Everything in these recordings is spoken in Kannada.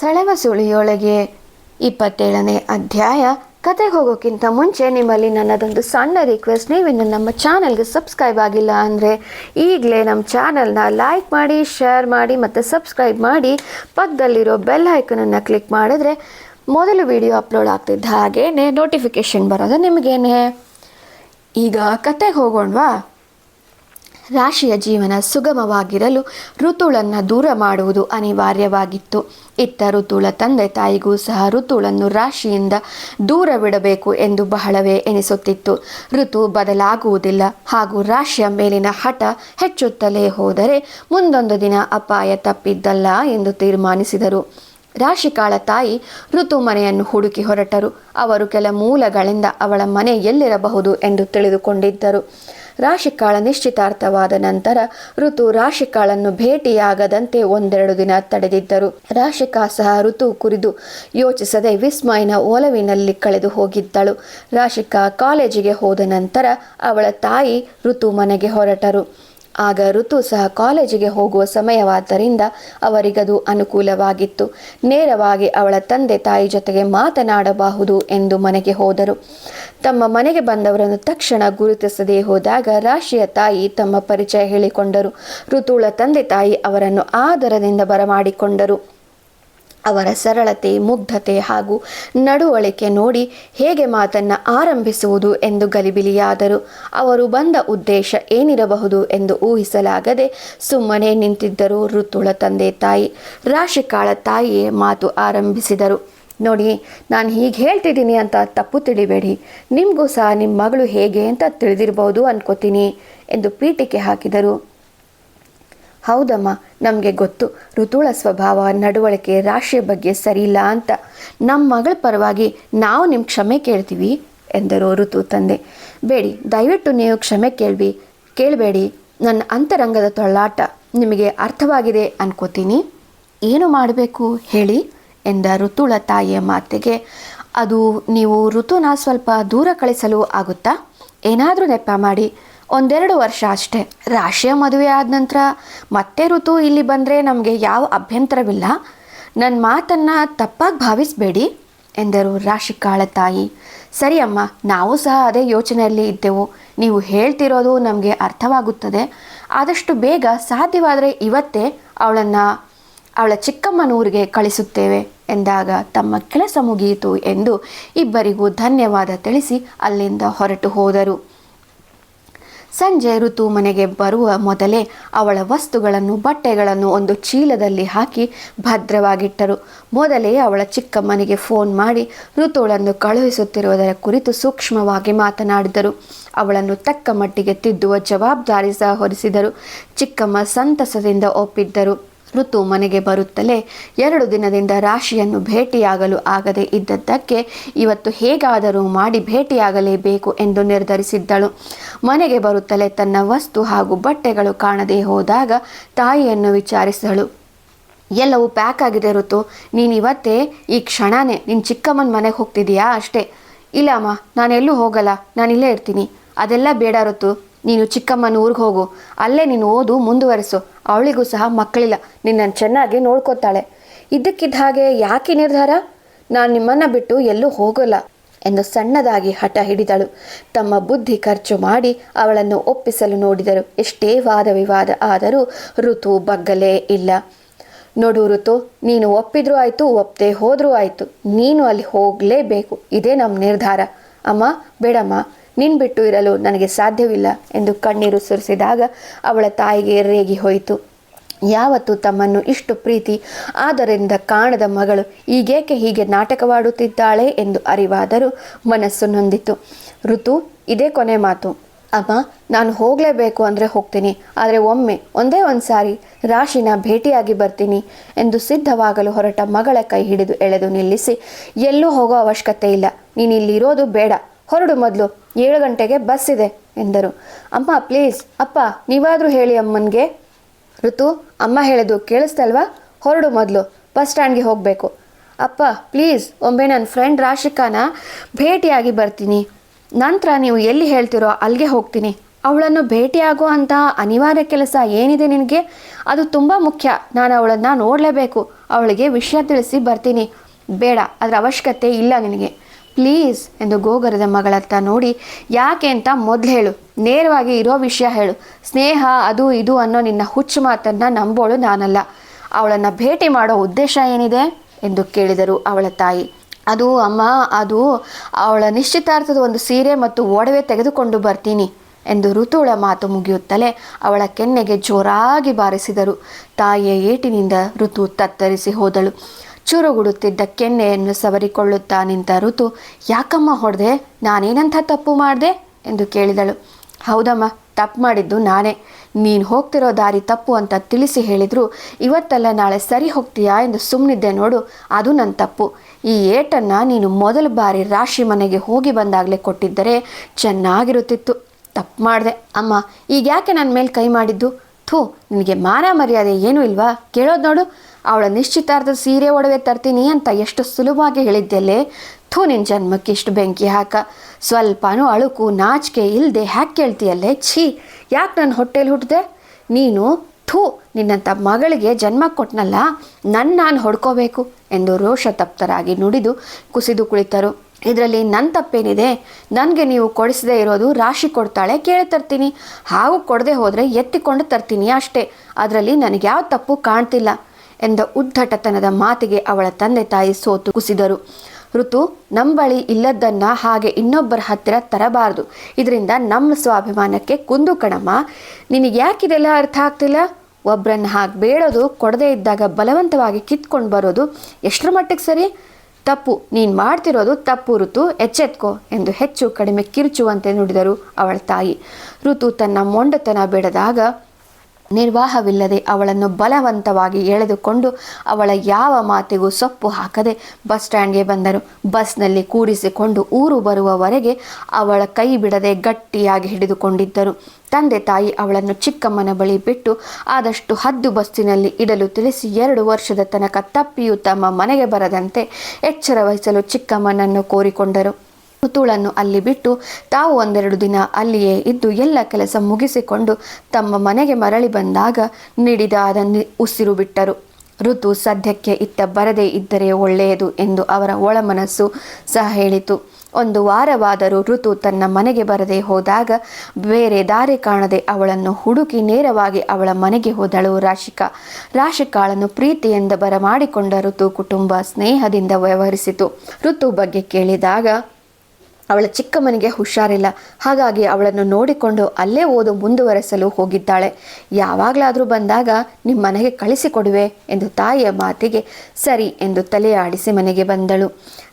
ಸೆಳೆವ ಸುಳಿಯೊಳಗೆ ಇಪ್ಪತ್ತೇಳನೇ ಅಧ್ಯಾಯ. ಕತೆಗೆ ಹೋಗೋಕ್ಕಿಂತ ಮುಂಚೆ ನಿಮ್ಮಲ್ಲಿ ನನ್ನದೊಂದು ಸಣ್ಣ ರಿಕ್ವೆಸ್ಟ್ ನೀವಿನ್ನು ನಮ್ಮ ಚಾನಲ್ಗೆ ಸಬ್ಸ್ಕ್ರೈಬ್ ಆಗಿಲ್ಲ ಅಂದರೆ ಈಗಲೇ ನಮ್ಮ ಚಾನಲ್ನ ಲೈಕ್ ಮಾಡಿ ಶೇರ್ ಮಾಡಿ ಮತ್ತು ಸಬ್ಸ್ಕ್ರೈಬ್ ಮಾಡಿ. ಪಕ್ಕದಲ್ಲಿರೋ ಬೆಲ್ ಐಕನನ್ನು ಕ್ಲಿಕ್ ಮಾಡಿದ್ರೆ ಮೊದಲು ವಿಡಿಯೋ ಅಪ್ಲೋಡ್ ಆಗ್ತಿದ್ದ ಹಾಗೇನೆ ನೋಟಿಫಿಕೇಷನ್ ಬರೋದು ನಿಮಗೇನೆ. ಈಗ ಕತೆಗೆ ಹೋಗೋಣವಾ? ರಾಶಿಯ ಜೀವನ ಸುಗಮವಾಗಿರಲು ಋತುಳನ್ನು ದೂರ ಮಾಡುವುದು ಅನಿವಾರ್ಯವಾಗಿತ್ತು. ಇತ್ತ ಋತುಳ ತಂದೆ ತಾಯಿಗೂ ಸಹ ಋತುಳನ್ನು ರಾಶಿಯಿಂದ ದೂರವಿಡಬೇಕು ಎಂದು ಬಹಳವೇ ಎನಿಸುತ್ತಿತ್ತು. ಋತು ಬದಲಾಗುವುದಿಲ್ಲ. ಹಾಗೂ ರಾಶಿಯ ಮೇಲಿನ ಹಠ ಹೆಚ್ಚುತ್ತಲೇ ಹೋದರೆ ಮುಂದೊಂದು ದಿನ ಅಪಾಯ ತಪ್ಪಿದ್ದಲ್ಲ ಎಂದು ತೀರ್ಮಾನಿಸಿದರು. ರಾಶಿಕಾಳ ತಾಯಿ ಋತು ಮನೆಯನ್ನು ಹುಡುಕಿ ಹೊರಟರು. ಅವರು ಕೆಲ ಮೂಲಗಳಿಂದ ಅವಳ ಮನೆ ಎಲ್ಲಿರಬಹುದು ಎಂದು ತಿಳಿದುಕೊಂಡಿದ್ದರು. ರಾಶಿಕಾಳ ನಿಶ್ಚಿತಾರ್ಥವಾದ ನಂತರ ಋತು ರಾಶಿಕಾಳನ್ನು ಭೇಟಿಯಾಗದಂತೆ ಒಂದೆರಡು ದಿನ ತಡೆದಿದ್ದರು. ರಾಶಿಕಾ ಸಹ ಋತು ಕುರಿದು ಯೋಚಿಸದೆ ವಿಸ್ಮಯನ ಒಲವಿನಲ್ಲಿ ಕಳೆದು ಹೋಗಿದ್ದಳು. ರಾಶಿಕಾ ಕಾಲೇಜಿಗೆ ಹೋದ ನಂತರ ಅವಳ ತಾಯಿ ಋತು ಮನೆಗೆ ಹೊರಟರು. ಆಗ ಋತು ಸಹ ಕಾಲೇಜಿಗೆ ಹೋಗುವ ಸಮಯವಾದ್ದರಿಂದ ಅವರಿಗದು ಅನುಕೂಲವಾಗಿತ್ತು. ನೇರವಾಗಿ ಅವಳ ತಂದೆ ತಾಯಿ ಜೊತೆಗೆ ಮಾತನಾಡಬಹುದು ಎಂದು ಮನೆಗೆ ಹೋದರು. ತಮ್ಮ ಮನೆಗೆ ಬಂದವರನ್ನು ತಕ್ಷಣ ಗುರುತಿಸದೇ ಹೋದಾಗ ರಾಶಿಯ ತಾಯಿ ತಮ್ಮ ಪರಿಚಯ ಹೇಳಿಕೊಂಡರು. ಋತುಳ ತಂದೆ ತಾಯಿ ಅವರನ್ನು ಆದರದಿಂದ ಬರಮಾಡಿಕೊಂಡರು. ಅವರ ಸರಳತೆ, ಮುಗ್ಧತೆ ಹಾಗೂ ನಡುವಳಿಕೆ ನೋಡಿ ಹೇಗೆ ಮಾತನ್ನು ಆರಂಭಿಸುವುದು ಎಂದು ಗಲಿಬಿಲಿಯಾದರು. ಅವರು ಬಂದ ಉದ್ದೇಶ ಏನಿರಬಹುದು ಎಂದು ಊಹಿಸಲಾಗದೆ ಸುಮ್ಮನೆ ನಿಂತಿದ್ದರು ಋತುಳ ತಂದೆ ತಾಯಿ. ರಾಶಿಕಾಳ ತಾಯಿಯೇ ಮಾತು ಆರಂಭಿಸಿದರು. ನೋಡಿ, ನಾನು ಹೀಗೆ ಹೇಳ್ತಿದ್ದೀನಿ ಅಂತ ತಪ್ಪು ತಿಳಿಬೇಡಿ. ನಿಮಗೂ ಸಹ ನಿಮ್ಮ ಮಗಳು ಹೇಗೆ ಅಂತ ತಿಳಿದಿರ್ಬೋದು ಅನ್ಕೋತೀನಿ ಎಂದು ಪೀಠಿಕೆ ಹಾಕಿದರು. ಹೌದಮ್ಮ, ನಮಗೆ ಗೊತ್ತು. ಋತುಳ ಸ್ವಭಾವ, ನಡವಳಿಕೆ, ರಾಶಿಯ ಬಗ್ಗೆ ಸರಿಯಿಲ್ಲ ಅಂತ. ನಮ್ಮ ಮಗಳ ಪರವಾಗಿ ನಾವು ನಿಮ್ಮ ಕ್ಷಮೆ ಕೇಳ್ತೀವಿ ಎಂದರು ಋತು ತಂದೆ. ಬೇಡಿ, ದಯವಿಟ್ಟು ನೀವು ಕ್ಷಮೆ ಕೇಳ್ಬಿ ಕೇಳಬೇಡಿ. ನನ್ನ ಅಂತರಂಗದ ತೊಳ್ಳಾಟ ನಿಮಗೆ ಅರ್ಥವಾಗಿದೆ ಅನ್ಕೋತೀನಿ. ಏನು ಮಾಡಬೇಕು ಹೇಳಿ? ಎಂದ ಋತುಳ ತಾಯಿಯ ಮಾತಿಗೆ, ಅದು ನೀವು ಋತುನ ಸ್ವಲ್ಪ ದೂರ ಕಳಿಸಲು ಆಗುತ್ತಾ? ಏನಾದರೂ ನೆಪ ಮಾಡಿ. ಒಂದೆರಡು ವರ್ಷ ಅಷ್ಟೇ. ರಾಶಿಯ ಮದುವೆ ಆದ ನಂತರ ಮತ್ತೆ ಋತು ಇಲ್ಲಿ ಬಂದರೆ ನಮಗೆ ಯಾವ ಅಭ್ಯಂತರವಿಲ್ಲ. ನನ್ನ ಮಾತನ್ನು ತಪ್ಪಾಗಿ ಭಾವಿಸಬೇಡಿ, ಎಂದರು ರಾಶಿಕಾಳ ತಾಯಿ. ಸರಿ ಅಮ್ಮ, ನಾವು ಸಹ ಅದೇ ಯೋಚನೆಯಲ್ಲಿ ಇದ್ದೆವು. ನೀವು ಹೇಳ್ತಿರೋದು ನಮಗೆ ಅರ್ಥವಾಗುತ್ತದೆ. ಆದಷ್ಟು ಬೇಗ ಸಾಧ್ಯವಾದರೆ ಇವತ್ತೇ ಅವಳನ್ನು, ಅವಳ ಚಿಕ್ಕಮ್ಮನೂರಿಗೆ ಕಳಿಸುತ್ತೇವೆ. ಎಂದಾಗ ತಮ್ಮ ಕೆಲಸ ಮುಗಿಯಿತು ಎಂದು ಇಬ್ಬರಿಗೂ ಧನ್ಯವಾದ ತಿಳಿಸಿ ಅಲ್ಲಿಂದ ಹೊರಟು ಹೋದರು. ಸಂಜೆ ಋತು ಮನೆಗೆ ಬರುವ ಮೊದಲೇ ಅವಳ ವಸ್ತುಗಳನ್ನು ಬಟ್ಟೆಗಳನ್ನು ಒಂದು ಚೀಲದಲ್ಲಿ ಹಾಕಿ ಭದ್ರವಾಗಿಟ್ಟರು. ಮೊದಲೇ ಅವಳ ಚಿಕ್ಕಮ್ಮನಿಗೆ ಫೋನ್ ಮಾಡಿ ಋತುಗಳನ್ನು ಕಳುಹಿಸುತ್ತಿರುವುದರ ಕುರಿತು ಸೂಕ್ಷ್ಮವಾಗಿ ಮಾತನಾಡಿದರು. ಅವಳನ್ನು ತಕ್ಕ ಮಟ್ಟಿಗೆ ತಿದ್ದುವ ಜವಾಬ್ದಾರಿ ಸಹ ಹೊರಿಸಿದರು. ಚಿಕ್ಕಮ್ಮ ಸಂತಸದಿಂದ ಒಪ್ಪಿದ್ದರು. ಋತು ಮನೆಗೆ ಬರುತ್ತಲೇ ಎರಡು ದಿನದಿಂದ ರಾಶಿಯನ್ನು ಭೇಟಿಯಾಗಲು ಆಗದೆ ಇದ್ದದ್ದಕ್ಕೆ ಇವತ್ತು ಹೇಗಾದರೂ ಮಾಡಿ ಭೇಟಿಯಾಗಲೇಬೇಕು ಎಂದು ನಿರ್ಧರಿಸಿದ್ದಳು. ಮನೆಗೆ ಬರುತ್ತಲೇ ತನ್ನ ವಸ್ತು ಹಾಗೂ ಬಟ್ಟೆಗಳು ಕಾಣದೇ ಹೋದಾಗ ತಾಯಿಯನ್ನು ವಿಚಾರಿಸಿದಳು. ಎಲ್ಲವೂ ಪ್ಯಾಕ್ ಆಗಿದೆ ಋತು ನೀನು ಇವತ್ತೇ ಈ ಕ್ಷಣನೇ ನಿನ್ನ ಚಿಕ್ಕಮ್ಮನ ಮನೆಗೆ ಹೋಗ್ತಿದೀಯಾ ಅಷ್ಟೇ. ಇಲ್ಲಮ್ಮ ನಾನೆಲ್ಲೂ ಹೋಗಲ್ಲ, ನಾನಿಲ್ಲೇ ಇರ್ತೀನಿ. ಅದೆಲ್ಲ ಬೇಡ ಋತು. ನೀನು ಚಿಕ್ಕಮ್ಮನ ಊರಿಗೆ ಹೋಗು. ಅಲ್ಲೇ ನೀನು ಓದು, ಮುಂದುವರಿಸು. ಅವಳಿಗೂ ಸಹ ಮಕ್ಕಳಿಲ್ಲ. ನಿನ್ನನ್ನು ಚೆನ್ನಾಗಿ ನೋಡ್ಕೋತಾಳೆ. ಇದ್ದಕ್ಕಿದ್ದ ಹಾಗೆ ಯಾಕೆ ನಿರ್ಧಾರ? ನಾನು ನಿಮ್ಮನ್ನು ಬಿಟ್ಟು ಎಲ್ಲೂ ಹೋಗೋಲ್ಲ ಎಂದು ಸಣ್ಣದಾಗಿ ಹಠ ಹಿಡಿದಳು. ತಮ್ಮ ಬುದ್ಧಿ ಖರ್ಚು ಮಾಡಿ ಅವಳನ್ನು ಒಪ್ಪಿಸಲು ನೋಡಿದರು. ಎಷ್ಟೇ ವಾದ ವಿವಾದ ಆದರೂ ಋತು ಬಗ್ಗಲೇ ಇಲ್ಲ. ನೋಡು ಋತು, ನೀನು ಒಪ್ಪಿದ್ರೂ ಆಯಿತು ಒಪ್ಪದೆ ಹೋದರೂ ಆಯಿತು. ನೀನು ಅಲ್ಲಿ ಹೋಗಲೇಬೇಕು. ಇದೇ ನಮ್ಮ ನಿರ್ಧಾರ. ಅಮ್ಮ, ಬೇಡಮ್ಮ. ನಿನ್ ಬಿಟ್ಟು ಇರಲು ನನಗೆ ಸಾಧ್ಯವಿಲ್ಲ ಎಂದು ಕಣ್ಣೀರು ಸುರಿಸಿದಾಗ ಅವಳ ತಾಯಿಗೆ ರೇಗಿ ಹೋಯಿತು. ಯಾವತ್ತು ತಮ್ಮನ್ನು ಇಷ್ಟು ಪ್ರೀತಿ ಆದ್ದರಿಂದ ಕಾಣದ ಮಗಳು ಈಗೇಕೆ ಹೀಗೆ ನಾಟಕವಾಡುತ್ತಿದ್ದಾಳೆ ಎಂದು ಅರಿವಾದರೂ ಮನಸ್ಸು ನೊಂದಿತು. ಋತು, ಇದೇ ಕೊನೆ ಮಾತು. ಅಮ್ಮ, ನಾನು ಹೋಗಲೇಬೇಕು ಅಂದರೆ ಹೋಗ್ತೀನಿ, ಆದರೆ ಒಮ್ಮೆ, ಒಂದೇ ಒಂದು ಸಾರಿ ರಾಶಿನ ಭೇಟಿಯಾಗಿ ಬರ್ತೀನಿ ಎಂದು ಸಿದ್ಧವಾಗಲು ಹೊರಟ ಮಗಳ ಕೈ ಹಿಡಿದು ಎಳೆದು ನಿಲ್ಲಿಸಿ, ಎಲ್ಲೂ ಹೋಗೋ ಅವಶ್ಯಕತೆ ಇಲ್ಲ, ನೀನಿಲ್ಲಿರೋದು ಬೇಡ. ಹೊರಡು ಮೊದಲು, ಏಳು ಗಂಟೆಗೆ ಬಸ್ ಇದೆ ಎಂದರು. ಅಮ್ಮ ಪ್ಲೀಸ್ ಅಪ್ಪ, ನೀವಾದರೂ ಹೇಳಿ ಅಮ್ಮನಿಗೆ. ಋತು, ಅಮ್ಮ ಹೇಳೋದು ಕೇಳಿಸ್ತಲ್ವಾ ಹೊರಡು ಮೊದಲು ಬಸ್ ಸ್ಟ್ಯಾಂಡ್ಗೆ ಹೋಗಬೇಕು. ಅಪ್ಪ ಪ್ಲೀಸ್ ಒಮ್ಮೆ ನನ್ನ ಫ್ರೆಂಡ್ ರಾಶಿಕಾನ ಭೇಟಿಯಾಗಿ ಬರ್ತೀನಿ. ನಂತರ ನೀವು ಎಲ್ಲಿ ಹೇಳ್ತಿರೋ ಅಲ್ಲಿಗೆ ಹೋಗ್ತೀನಿ. ಅವಳನ್ನು ಭೇಟಿಯಾಗೋ ಅಂತ ಅನಿವಾರ್ಯ ಕೆಲಸ ಏನಿದೆ ನಿನಗೆ? ಅದು ತುಂಬ ಮುಖ್ಯ. ನಾನು ಅವಳನ್ನು ನೋಡಲೇಬೇಕು. ಅವಳಿಗೆ ವಿಷಯ ತಿಳಿಸಿ ಬರ್ತೀನಿ. ಬೇಡ, ಅದರ ಅವಶ್ಯಕತೆ ಇಲ್ಲ ನಿನಗೆ. ಪ್ಲೀಸ್ ಎಂದು ಗೋಗರದ ಮಗಳತ್ತ ನೋಡಿ, ಯಾಕೆ ಅಂತ ಮೊದಲು ಹೇಳು, ನೇರವಾಗಿ ಇರೋ ವಿಷಯ ಹೇಳು. ಸ್ನೇಹ, ಅದು ಇದು ಅನ್ನೋ ನಿನ್ನ ಹುಚ್ಚು ಮಾತನ್ನು ನಂಬೋಳು ನಾನಲ್ಲ. ಅವಳನ್ನು ಭೇಟಿ ಮಾಡೋ ಉದ್ದೇಶ ಏನಿದೆ? ಎಂದು ಕೇಳಿದರು ಅವಳ ತಾಯಿ. ಅದು ಅಮ್ಮ, ಅದು ಅವಳ ನಿಶ್ಚಿತಾರ್ಥದ ಒಂದು ಸೀರೆ ಮತ್ತು ಒಡವೆ ತೆಗೆದುಕೊಂಡು ಬರ್ತೀನಿ ಎಂದು ಋತುಳ ಮಾತು ಮುಗಿಯುತ್ತಲೇ ಅವಳ ಕೆನ್ನೆಗೆ ಜೋರಾಗಿ ಬಾರಿಸಿದರು. ತಾಯಿಯ ಏಟಿನಿಂದ ಋತು ತತ್ತರಿಸಿ ಹೋದಳು. ಚುರುಗುಡುತ್ತಿದ್ದ ಕೆನ್ನೆಯನ್ನು ಸವರಿಕೊಳ್ಳುತ್ತಾ ನಿಂತ ಋತು, ಯಾಕಮ್ಮ ಹೊಡೆದೆ? ನಾನೇನಂಥ ತಪ್ಪು ಮಾಡಿದೆ? ಎಂದು ಕೇಳಿದಳು. ಹೌದಮ್ಮ, ತಪ್ಪು ಮಾಡಿದ್ದು ನಾನೇ. ನೀನು ಹೋಗ್ತಿರೋ ದಾರಿ ತಪ್ಪು ಅಂತ ತಿಳಿಸಿ ಹೇಳಿದ್ರು, ಇವತ್ತಲ್ಲ ನಾಳೆ ಸರಿ ಹೋಗ್ತೀಯಾ ಎಂದು ಸುಮ್ಮನಿದ್ದೆ ನೋಡು, ಅದು ನನ್ನ ತಪ್ಪು. ಈ ಏಟನ್ನು ನೀನು ಮೊದಲ ಬಾರಿ ರಾಶಿ ಮನೆಗೆ ಹೋಗಿ ಬಂದಾಗಲೇ ಕೊಟ್ಟಿದ್ದರೆ ಚೆನ್ನಾಗಿರುತ್ತಿತ್ತು. ತಪ್ಪು ಮಾಡಿದೆ. ಅಮ್ಮ ಈಗ ಯಾಕೆ ನನ್ನ ಮೇಲೆ ಕೈ ಮಾಡಿದ್ದು? ಥೂ, ನಿನಗೆ ಮಾನ ಮರ್ಯಾದೆ ಏನೂ ಇಲ್ವಾ? ಕೇಳೋದು ನೋಡು. ಅವಳ ನಿಶ್ಚಿತಾರ್ಥ ಸೀರೆ ಒಡವೆ ತರ್ತೀನಿ ಅಂತ ಎಷ್ಟು ಸುಲಭವಾಗಿ ಹೇಳಿದ್ದೆಲ್ಲೇ ಥೂ ನಿನ್ನ ಜನ್ಮಕ್ಕೆ ಇಷ್ಟು ಬೆಂಕಿ ಹಾಕ. ಸ್ವಲ್ಪನೂ ಅಳುಕು ನಾಚಿಕೆ ಇಲ್ಲದೆ ಹ್ಯಾಕೆ ಕೇಳ್ತೀಯಲ್ಲೇ? ಛೀ, ಯಾಕೆ ನನ್ನ ಹೊಟ್ಟೆಲಿ ಹುಟ್ಟಿದೆ ನೀನು ಥೂ ನಿನ್ನಂಥ ಮಗಳಿಗೆ ಜನ್ಮ ಕೊಟ್ನಲ್ಲ ನನ್ನ ನಾನು ಹೊಡ್ಕೋಬೇಕು ಎಂದು ರೋಷ ತಪ್ತರಾಗಿ ನುಡಿದು ಕುಸಿದು ಕುಳಿತರು. ಇದರಲ್ಲಿ ನನ್ನ ತಪ್ಪೇನಿದೆ? ನನಗೆ ನೀವು ಕೊಡಿಸದೆ ಇರೋದು ರಾಶಿ ಕೊಡ್ತಾಳೆ ಕೇಳಿ ತರ್ತೀನಿ. ಹಾಗೂ ಕೊಡದೆ ಹೋದರೆ ಎತ್ತಿಕೊಂಡು ತರ್ತೀನಿ ಅಷ್ಟೇ. ಅದರಲ್ಲಿ ನನಗೆ ಯಾವ ತಪ್ಪು ಕಾಣ್ತಿಲ್ಲ. ಎಂದ ಉದ್ಧಟತನದ ಮಾತಿಗೆ ಅವಳ ತಂದೆ ತಾಯಿ ಸೋತು ಕುಸಿದರು. ಋತು ನಮ್ಮ ಬಳಿ ಹಾಗೆ ಇನ್ನೊಬ್ಬರ ಹತ್ತಿರ ತರಬಾರದು. ಇದರಿಂದ ನಮ್ಮ ಸ್ವಾಭಿಮಾನಕ್ಕೆ ಕುಂದು ಕಣಮ್ಮ. ನಿನಗೆ ಯಾಕಿದೆಲ್ಲ ಅರ್ಥ ಆಗ್ತಿಲ್ಲ? ಒಬ್ಬರನ್ನ ಹಾಗೆ ಬೇಡೋದು, ಕೊಡದೇ ಇದ್ದಾಗ ಬಲವಂತವಾಗಿ ಕಿತ್ಕೊಂಡು ಬರೋದು ಎಷ್ಟರ ಮಟ್ಟಿಗೆ ಸರಿ? ತಪ್ಪು, ನೀನು ಮಾಡ್ತಿರೋದು ತಪ್ಪು ಋತು, ಎಚ್ಚೆತ್ಕೋ ಎಂದು ಹೆಚ್ಚು ಕಡಿಮೆ ಕಿರುಚುವಂತೆ ನುಡಿದರು ಅವಳ ತಾಯಿ. ಋತು ತನ್ನ ಮೊಂಡತನ ಬಿಡದಾಗ ನಿರ್ವಾಹವಿಲ್ಲದೆ ಅವಳನ್ನು ಬಲವಂತವಾಗಿ ಎಳೆದುಕೊಂಡು ಅವಳ ಯಾವ ಮಾತಿಗೂ ಸೊಪ್ಪು ಹಾಕದೆ ಬಸ್ ಸ್ಟ್ಯಾಂಡ್ಗೆ ಬಂದರು. ಬಸ್ನಲ್ಲಿ ಕೂಡಿಸಿಕೊಂಡು ಊರು ಬರುವವರೆಗೆ ಅವಳ ಕೈ ಬಿಡದೆ ಗಟ್ಟಿಯಾಗಿ ಹಿಡಿದುಕೊಂಡಿದ್ದರು. ತಂದೆ ತಾಯಿ ಅವಳನ್ನು ಚಿಕ್ಕಮ್ಮನ ಬಳಿ ಬಿಟ್ಟು ಆದಷ್ಟು ಹದ್ದು ಬಸ್ಸಿನಲ್ಲಿ ಇಡಲು ತಿಳಿಸಿ ಎರಡು ವರ್ಷದ ತನಕ ತಪ್ಪಿಯೂ ತಮ್ಮ ಮನೆಗೆ ಬರದಂತೆ ಎಚ್ಚರ ವಹಿಸಲು ಚಿಕ್ಕಮ್ಮನನ್ನು ಕೋರಿಕೊಂಡರು. ಋತುಳನ್ನು ಅಲ್ಲಿ ಬಿಟ್ಟು ತಾವು ಒಂದೆರಡು ದಿನ ಅಲ್ಲಿಯೇ ಇದ್ದು ಎಲ್ಲ ಕೆಲಸ ಮುಗಿಸಿಕೊಂಡು ತಮ್ಮ ಮನೆಗೆ ಮರಳಿ ಬಂದಾಗ ನಿಡಿದಾದ ಉಸಿರು ಬಿಟ್ಟರು. ಋತು ಸದ್ಯಕ್ಕೆ ಇತ್ತ ಬರದೇ ಇದ್ದರೆ ಒಳ್ಳೆಯದು ಎಂದು ಅವರ ಒಳಮನಸ್ಸು ಸಹ ಹೇಳಿತು. ಒಂದು ವಾರವಾದರೂ ಋತು ತನ್ನ ಮನೆಗೆ ಬರದೆ ಹೋದಾಗ ಬೇರೆ ದಾರಿ ಕಾಣದೆ ಅವಳನ್ನು ಹುಡುಕಿ ನೇರವಾಗಿ ಅವಳ ಮನೆಗೆ ಹೋದಳು ರಾಶಿಕಾ. ರಾಶಿಕಾಳನ್ನು ಪ್ರೀತಿಯಿಂದ ಬರಮಾಡಿಕೊಂಡ ಋತು ಕುಟುಂಬ ಸ್ನೇಹದಿಂದ ವ್ಯವಹರಿಸಿತು. ಋತು ಬಗ್ಗೆ ಕೇಳಿದಾಗ ಅವಳ ಚಿಕ್ಕಮ್ಮನಿಗೆ ಹುಷಾರಿಲ್ಲ. ಹಾಗಾಗಿ ಅವಳನ್ನು ನೋಡಿಕೊಂಡು ಅಲ್ಲೇ ಓದು ಮುಂದುವರೆಸಲು ಹೋಗಿದ್ದಾಳೆ. ಯಾವಾಗಲಾದರೂ ಬಂದಾಗ ನಿಮ್ಮ ಮನೆಗೆ ಕಳಿಸಿಕೊಡುವೆ ಎಂದು ತಾಯಿಯ ಮಾತಿಗೆ ಸರಿ ಎಂದು ತಲೆಯಾಡಿಸಿ ಮನೆಗೆ ಬಂದಳು.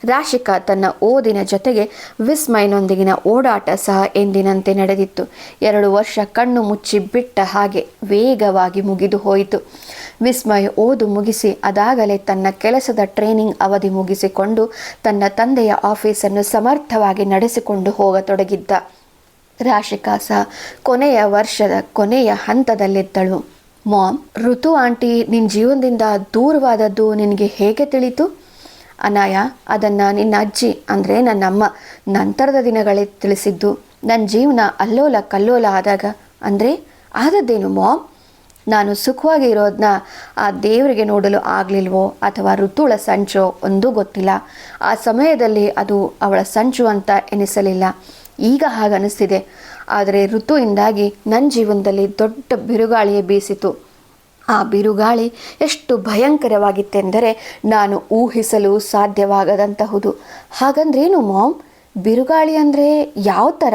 ರಾಶಿಕಾ ತನ್ನ ಓದಿನ ಜೊತೆಗೆ ವಿಸ್ಮಯನೊಂದಿಗಿನ ಓಡಾಟ ಸಹ ಎಂದಿನಂತೆ ನಡೆದಿತ್ತು. ಎರಡು ವರ್ಷ ಕಣ್ಣು ಮುಚ್ಚಿ ಬಿಟ್ಟ ಹಾಗೆ ವೇಗವಾಗಿ ಮುಗಿದು ಹೋಯಿತು. ವಿಸ್ಮಯ ಓದು ಮುಗಿಸಿ ಅದಾಗಲೇ ತನ್ನ ಕೆಲಸದ ಟ್ರೈನಿಂಗ್ ಅವಧಿ ಮುಗಿಸಿಕೊಂಡು ತನ್ನ ತಂದೆಯ ಆಫೀಸನ್ನು ಸಮರ್ಥವಾಗಿ ನಡೆಸಿಕೊಂಡು ಹೋಗತೊಡಗಿದ್ದ ರಾಶಿಕಾಸ ಕೊನೆಯ ವರ್ಷದ ಕೊನೆಯ ಹಂತದಲ್ಲಿದ್ದಳು. ಮಾಮ್, ಋತು ಆಂಟಿ ನಿನ್ನ ಜೀವನದಿಂದ ದೂರವಾದದ್ದು ನಿನಗೆ ಹೇಗೆ ತಿಳಿತು? ಅನಾಯ, ಅದನ್ನು ನಿನ್ನ ಅಜ್ಜಿ, ಅಂದರೆ ನನ್ನಮ್ಮ, ನಂತರದ ದಿನಗಳೇ ತಿಳಿಸಿದ್ದು. ನನ್ನ ಜೀವನ ಅಲ್ಲೋಲ ಕಲ್ಲೋಲ ಆದಾಗ, ಅಂದರೆ ಆದದ್ದೇನು ಮಾಮ್? ನಾನು ಸುಖವಾಗಿ ಇರೋದನ್ನ ಆ ದೇವರಿಗೆ ನೋಡಲು ಆಗಲಿಲ್ವೋ ಅಥವಾ ಋತುಳ ಸಂಚೋ ಒಂದೂ ಗೊತ್ತಿಲ್ಲ. ಆ ಸಮಯದಲ್ಲಿ ಅದು ಅವಳ ಸಂಚು ಅಂತ ಎನಿಸಲಿಲ್ಲ. ಈಗ ಹಾಗನಿಸ್ತಿದೆ ಆದರೆ ಋತುವಿಂದಾಗಿ ನನ್ನ ಜೀವನದಲ್ಲಿ ದೊಡ್ಡ ಬಿರುಗಾಳಿಯೇ ಬೀಸಿತು. ಆ ಬಿರುಗಾಳಿ ಎಷ್ಟು ಭಯಂಕರವಾಗಿತ್ತೆಂದರೆ ನಾನು ಊಹಿಸಲು ಸಾಧ್ಯವಾಗದಂತಹುದು. ಹಾಗಂದ್ರೇನು ಮಾಮ್? ಬಿರುಗಾಳಿ ಅಂದರೆ ಯಾವ ಥರ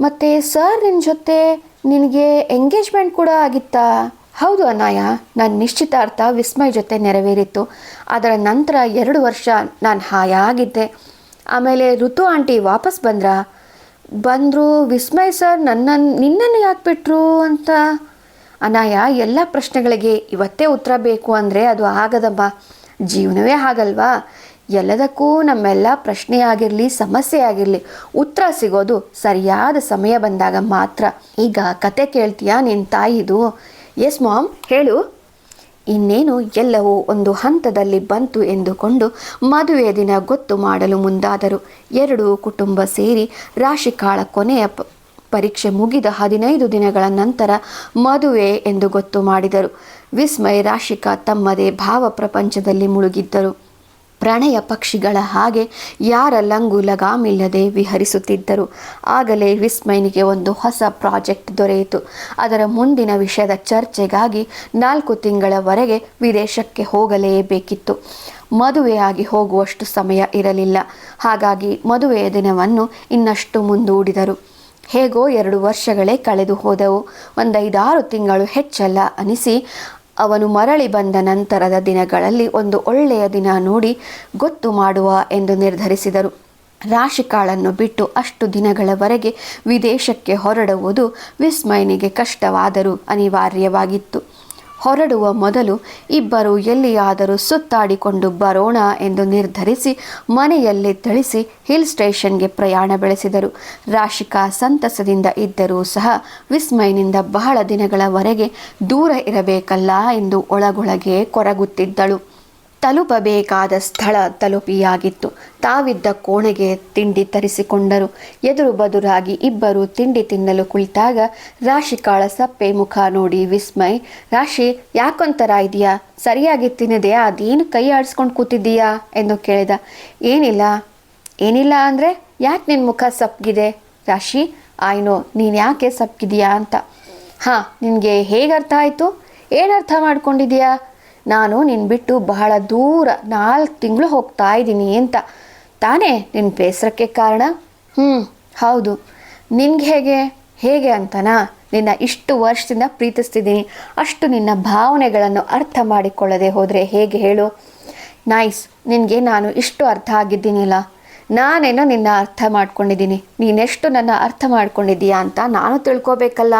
ಮತ್ತು ಸರ್ ನಿನ್ನ ಜೊತೆ ನಿನಗೆ ಎಂಗೇಜ್ಮೆಂಟ್ ಕೂಡ ಆಗಿತ್ತಾ? ಹೌದು ಅನಾಯ ನನ್ನ ನಿಶ್ಚಿತಾರ್ಥ ವಿಸ್ಮಯ್ ಜೊತೆ ನೆರವೇರಿತ್ತು. ಅದರ ನಂತರ ಎರಡು ವರ್ಷ ನಾನು ಹಾಯಾಗಿದ್ದೆ ಆಮೇಲೆ ಋತು ಆಂಟಿ ವಾಪಸ್ ಬಂದ್ರಾ? ಬಂದರು, ವಿಸ್ಮಯ್ ಸರ್ ನನ್ನನ್ನು ನಿನ್ನನ್ನು ಯಾಕೆ ಬಿಟ್ಟರು ಅಂತ. ಅನಾಯ, ಎಲ್ಲ ಪ್ರಶ್ನೆಗಳಿಗೆ ಇವತ್ತೇ ಉತ್ತರ ಬೇಕು ಅಂದರೆ ಅದು ಆಗದಮ್ಮ ಜೀವನವೇ ಹಾಗಲ್ವಾ? ಎಲ್ಲದಕ್ಕೂ ನಮ್ಮೆಲ್ಲ ಪ್ರಶ್ನೆ ಆಗಿರಲಿ ಸಮಸ್ಯೆ ಆಗಿರಲಿ ಉತ್ತರ ಸಿಗೋದು ಸರಿಯಾದ ಸಮಯ ಬಂದಾಗ ಮಾತ್ರ. ಈಗ ಕತೆ ಕೇಳ್ತೀಯಾ ನಿನ್ನ ತಾಯಿದು ಎಸ್ ಮಾಮ್ ಹೇಳು. ಇನ್ನೇನು ಎಲ್ಲವೂ ಒಂದು ಹಂತದಲ್ಲಿ ಬಂತು ಎಂದುಕೊಂಡು ಮದುವೆಯ ದಿನ ಗೊತ್ತು ಮಾಡಲು ಮುಂದಾದರು. ಎರಡೂ ಕುಟುಂಬ ಸೇರಿ ರಾಶಿಕಾಳ ಕೊನೆಯ ಪರೀಕ್ಷೆ ಮುಗಿದ ಹದಿನೈದು ದಿನಗಳ ನಂತರ ಮದುವೆ ಎಂದು ಗೊತ್ತು ಮಾಡಿದರು. ವಿಸ್ಮಯ ರಾಶಿಕಾ ತಮ್ಮದೇ ಭಾವ ಪ್ರಪಂಚದಲ್ಲಿ ಮುಳುಗಿದ್ದರು. ಪ್ರಣಯ ಪಕ್ಷಿಗಳ ಹಾಗೆ ಯಾರ ಲಂಗು ಲಗಾಮಿಲ್ಲದೆ ವಿಹರಿಸುತ್ತಿದ್ದರು. ಆಗಲೇ ವಿಸ್ಮಯನಿಗೆ ಒಂದು ಹೊಸ ಪ್ರಾಜೆಕ್ಟ್ ದೊರೆಯಿತು. ಅದರ ಮುಂದಿನ ವಿಷಯದ ಚರ್ಚೆಗಾಗಿ ನಾಲ್ಕು ತಿಂಗಳವರೆಗೆ ವಿದೇಶಕ್ಕೆ ಹೋಗಲೇಬೇಕಿತ್ತು. ಮದುವೆಯಾಗಿ ಹೋಗುವಷ್ಟು ಸಮಯ ಇರಲಿಲ್ಲ. ಹಾಗಾಗಿ ಮದುವೆಯ ದಿನವನ್ನು ಇನ್ನಷ್ಟು ಮುಂದೂಡಿದರು. ಹೇಗೋ ಎರಡು ವರ್ಷಗಳೇ ಕಳೆದು ಹೋದವು ಒಂದೈದಾರು ತಿಂಗಳು ಹೆಚ್ಚಲ್ಲ ಅನಿಸಿ ಅವನು ಮರಳಿ ಬಂದ ನಂತರದ ದಿನಗಳಲ್ಲಿ ಒಂದು ಒಳ್ಳೆಯ ದಿನ ನೋಡಿ ಗೊತ್ತು ಮಾಡುವ ಎಂದು ನಿರ್ಧರಿಸಿದರು. ರಾಶಿಕಾಳನ್ನು ಬಿಟ್ಟು ಅಷ್ಟು ದಿನಗಳವರೆಗೆ ವಿದೇಶಕ್ಕೆ ಹೊರಡುವುದು ವಿಸ್ಮಯನಿಗೆ ಕಷ್ಟವಾದರೂ ಅನಿವಾರ್ಯವಾಗಿತ್ತು. ಹೊರಡುವ ಮೊದಲು ಇಬ್ಬರು ಎಲ್ಲಿಯಾದರೂ ಸುತ್ತಾಡಿಕೊಂಡು ಬರೋಣ ಎಂದು ನಿರ್ಧರಿಸಿ ಮನೆಯಲ್ಲೇ ಥಳಿಸಿ ಹಿಲ್ ಸ್ಟೇಷನ್ಗೆ ಪ್ರಯಾಣ ಬೆಳೆಸಿದರು. ರಾಶಿಕಾ ಸಂತಸದಿಂದ ಇದ್ದರೂ ಸಹ ವಿಸ್ಮಯನಿಂದ ಬಹಳ ದಿನಗಳವರೆಗೆ ದೂರ ಇರಬೇಕಲ್ಲ ಎಂದು ಒಳಗೊಳಗೆ ಕೊರಗುತ್ತಿದ್ದಳು. ತಲುಪಬೇಕಾದ ಸ್ಥಳ ತಲುಪಿಯಾಗಿತ್ತು. ತಾವಿದ್ದ ಕೋಣೆಗೆ ತಿಂಡಿ ತರಿಸಿಕೊಂಡರು. ಎದುರು ಬದುರಾಗಿ ಇಬ್ಬರು ತಿಂಡಿ ತಿನ್ನಲು ಕುಳಿತಾಗ ರಾಶಿಕಾಳ ಸಪ್ಪೆ ಮುಖ ನೋಡಿ ವಿಸ್ಮಯ್, ರಾಶಿ ಯಾಕೊಂಥರ ಇದೆಯಾ ಸರಿಯಾಗಿ ತಿನ್ನದೆಯಾ ಅದೇನು ಕೈ ಆಡಿಸ್ಕೊಂಡು ಕೂತಿದ್ದೀಯಾ? ಎಂದು ಕೇಳಿದ. ಏನಿಲ್ಲ ಏನಿಲ್ಲ ಅಂದರೆ ಯಾಕೆ ನಿನ್ನ ಮುಖ ಸಪ್ಪಗಿದೆ ರಾಶಿ, ಆಯ್ನೋ, ನೀನು ಯಾಕೆ ಸಪ್ಪಗಿದೆಯಾ ಅಂತ. ಹಾಂ, ನಿನಗೆ ಹೇಗೆ ಅರ್ಥ ಆಯಿತು? ಏನು ಅರ್ಥ ಮಾಡ್ಕೊಂಡಿದೀಯಾ? ನಾನು ನಿನ್ನ ಬಿಟ್ಟು ಬಹಳ ದೂರ ನಾಲ್ಕು ತಿಂಗಳು ಹೋಗ್ತಾ ಇದ್ದೀನಿ ಅಂತ. ತಾನೇ ನಿನ್ನ ಬೇಸರಕ್ಕೆ ಕಾರಣ? ಹ್ಞೂ ಹೌದು. ನಿನ್ಗೆ ಹೇಗೆ? ಹೇಗೆ ಅಂತನಾ? ನಿನ್ನ ಇಷ್ಟು ವರ್ಷದಿಂದ ಪ್ರೀತಿಸ್ತಿದ್ದೀನಿ. ಅಷ್ಟು ನಿನ್ನ ಭಾವನೆಗಳನ್ನು ಅರ್ಥ ಮಾಡಿಕೊಳ್ಳದೆ ಹೋದರೆ ಹೇಗೆ ಹೇಳು? ನೈಸ್, ನಿನಗೆ ನಾನು ಇಷ್ಟು ಅರ್ಥ ಆಗಿದ್ದೀನಿಲ್ಲ. ನಾನೇನೋ ನಿನ್ನ ಅರ್ಥ ಮಾಡ್ಕೊಂಡಿದ್ದೀನಿ. ನೀನೆಷ್ಟು ನನ್ನ ಅರ್ಥ ಮಾಡ್ಕೊಂಡಿದ್ದೀಯಾ ಅಂತ ನಾನು ತಿಳ್ಕೊಬೇಕಲ್ಲ,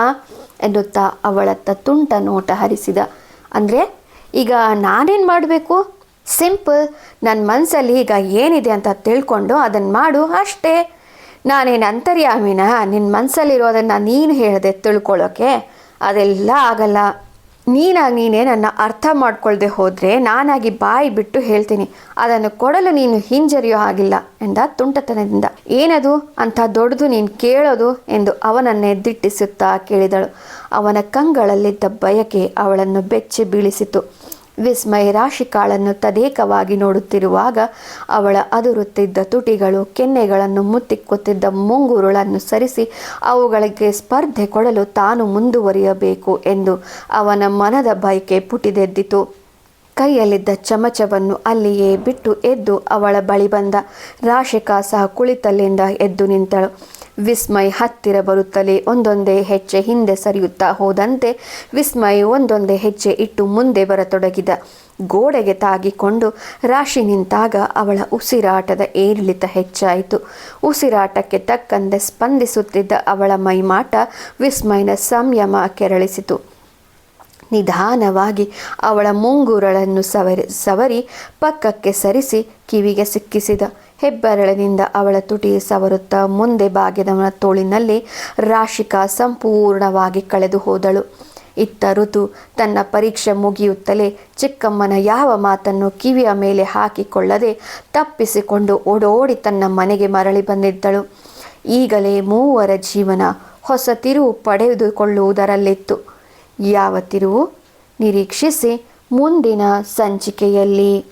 ಎನ್ನುತ್ತಾ ಅವಳತ್ತ ತುಂಟ ನೋಟ ಹರಿಸಿದ. ಅಂದರೆ ಈಗ ನಾನೇನು ಮಾಡಬೇಕು? ಸಿಂಪಲ್ ನನ್ನ ಮನಸ್ಸಲ್ಲಿ ಈಗ ಏನಿದೆ ಅಂತ ತಿಳ್ಕೊಂಡು ಅದನ್ನು ಮಾಡು ಅಷ್ಟೇ. ನಾನೇನು ಅಂತರ್ಯಾಮಿನ ನಿನ್ನ ಮನಸ್ಸಲ್ಲಿರೋದನ್ನು ನೀನು ಹೇಳಿದೆ ತಿಳ್ಕೊಳ್ಳೋಕೆ ಅದೆಲ್ಲ ಆಗಲ್ಲ. ನೀನಾಗಿ ನೀನೇ ನನ್ನ ಅರ್ಥ ಮಾಡ್ಕೊಳ್ದೆ ಹೋದರೆ ನಾನಾಗಿ ಬಾಯಿ ಬಿಟ್ಟು ಹೇಳ್ತೀನಿ. ಅದನ್ನು ಕೊಡಲು ನೀನು ಹಿಂಜರಿಯೋ ಹಾಗಿಲ್ಲ ಎಂದ ತುಂಟತನದಿಂದ. ಏನದು? ಅಂತ ದೊಡ್ಡದು ನೀನು ಕೇಳೋದು ಎಂದು ಅವನನ್ನೇ ದಿಟ್ಟಿಸುತ್ತಾ ಕೇಳಿದಳು. ಅವನ ಕಂಗಳಲ್ಲಿದ್ದ ಬಯಕೆ ಅವಳನ್ನು ಬೆಚ್ಚಿ ಬೀಳಿಸಿತು. ವಿಸ್ಮಯ ರಾಶಿಕಾಳನ್ನು ತದೇಕವಾಗಿ ನೋಡುತ್ತಿರುವಾಗ ಅವಳ ಅದುರುತ್ತಿದ್ದ ತುಟಿಗಳು, ಕೆನ್ನೆಗಳನ್ನು ಮುತ್ತಿಕ್ಕುತ್ತಿದ್ದ ಮುಂಗುರುಳನ್ನು ಸರಿಸಿ ಅವುಗಳಿಗೆ ಸ್ಪರ್ಧೆ ಕೊಡಲು ತಾನು ಮುಂದುವರಿಯಬೇಕು ಎಂದು ಅವನ ಮನದ ಬಯಕೆ ಪುಟಿದೆದ್ದಿತು. ಕೈಯಲ್ಲಿದ್ದ ಚಮಚವನ್ನು ಅಲ್ಲಿಯೇ ಬಿಟ್ಟು ಎದ್ದು ಅವಳ ಬಳಿ ಬಂದ ರಾಶಿಕಾ ಸಹ ಕುಳಿತಲ್ಲಿಂದ ಎದ್ದು ನಿಂತಳು. ವಿಸ್ಮಯ್ ಹತ್ತಿರ ಬರುತ್ತಲೇ ಒಂದೊಂದೇ ಹೆಜ್ಜೆ ಹಿಂದೆ ಸರಿಯುತ್ತಾ ಹೋದಂತೆ ವಿಸ್ಮಯ್ ಒಂದೊಂದೇ ಹೆಜ್ಜೆ ಇಟ್ಟು ಮುಂದೆ ಬರತೊಡಗಿದ. ಗೋಡೆಗೆ ತಾಗಿಕೊಂಡು ರಾಶಿ ನಿಂತಾಗ ಅವಳ ಉಸಿರಾಟದ ಏರಿಳಿತ ಹೆಚ್ಚಾಯಿತು. ಉಸಿರಾಟಕ್ಕೆ ತಕ್ಕಂತೆ ಸ್ಪಂದಿಸುತ್ತಿದ್ದ ಅವಳ ಮೈಮಾಟ ವಿಸ್ಮಯನ ಸಂಯಮ ಕೆರಳಿಸಿತು. ನಿಧಾನವಾಗಿ ಅವಳ ಮುಂಗುರಳನ್ನು ಸವರಿ ಸವರಿ ಪಕ್ಕಕ್ಕೆ ಸರಿಸಿ ಕಿವಿಗೆ ಸಿಕ್ಕಿಸಿದ. ಹೆಬ್ಬೆರಳಿನಿಂದ ಅವಳ ತುಟಿ ಸವರುತ್ತಾ ಮುಂದೆ ಬಾಗಿದವನ ತೋಳಿನಲ್ಲಿ ರಾಶಿಕಾ ಸಂಪೂರ್ಣವಾಗಿ ಕಳೆದು ಹೋದಳು. ಇತ್ತ ಋತು ತನ್ನ ಪರೀಕ್ಷೆ ಮುಗಿಯುತ್ತಲೇ ಚಿಕ್ಕಮ್ಮನ ಯಾವ ಮಾತನ್ನು ಕಿವಿಯ ಮೇಲೆ ಹಾಕಿಕೊಳ್ಳದೆ ತಪ್ಪಿಸಿಕೊಂಡು ಓಡೋಡಿ ತನ್ನ ಮನೆಗೆ ಮರಳಿ ಬಂದಿದ್ದಳು. ಈಗಲೇ ಮೂವರ ಜೀವನ ಹೊಸ ತಿರುವು ಪಡೆದುಕೊಳ್ಳುವುದರಲ್ಲಿತ್ತು. ಯಾವ ತಿರುವು? ನಿರೀಕ್ಷಿಸಿ ಮುಂದಿನ ಸಂಚಿಕೆಯಲ್ಲಿ.